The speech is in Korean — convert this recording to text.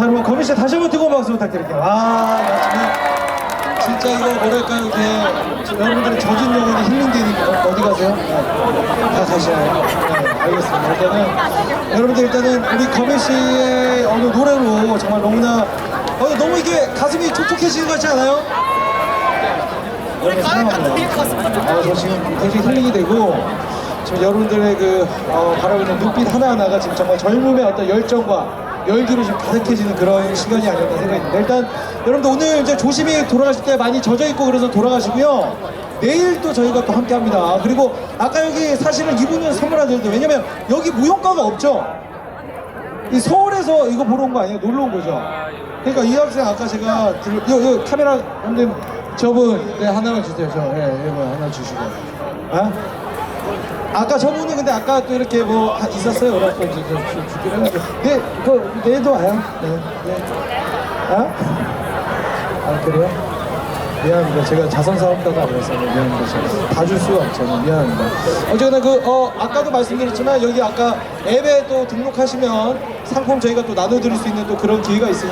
거미 씨 다시 한번 뜨거운 박수 부탁드릴게요. 아, 나 지금 진짜 이거 뭐랄까요, 이게 지금 여러분들의 젖은 영혼이 힐링되니까 어, 어디 가세요? 네. 다 가시나요? 네, 알겠습니다. 일단은 여러분들 일단은 우리 거미 씨의 어느 노래로 정말 너무나 어, 너무 이게 가슴이 촉촉해지는 것 같지 않아요? 여러분 사랑합니다. 아, 저 지금 굉장히 힐링이 되고 지금 여러분들의 그 어, 바라보는 눈빛 하나하나가 지금 정말 젊음의 어떤 열정과 열기로 지금 가득해지는 그런 시간이 아니었나 생각이 듭니다. 일단 여러분들 오늘 이제 조심히 돌아가실 때 많이 젖어 있고 그래서 돌아가시고요. 내일 또 저희가 또 함께 합니다. 그리고 아까 여기 사실은 이분은 선물하 드려도 왜냐면 여기 무용가가 없죠. 이 서울에서 이거 보러 온 거 아니에요? 놀러 온 거죠. 그러니까 이 학생 아까 제가 들, 요, 요 카메라 감독님 저분 네 하나만 주세요. 저 예, 이거 하나 주시고. 아? 아까 저분은 근데 아까 또 이렇게 뭐 하- 있었어요. 그래서 이제 좀 주- 주기로 해가지고. 네, 그 내일도 와요. 네, 네. 아? 아 그래요? 미안합니다. 제가 자선사업가가 아니라서 미안합니다. 제가 다 줄 수가 없잖아요. 미안합니다. 어쨌거나 그, 어, 아까도 말씀드렸지만 여기 아까 앱에 또 등록하시면 상품 저희가 또 나눠드릴 수 있는 또 그런 기회가 있으니까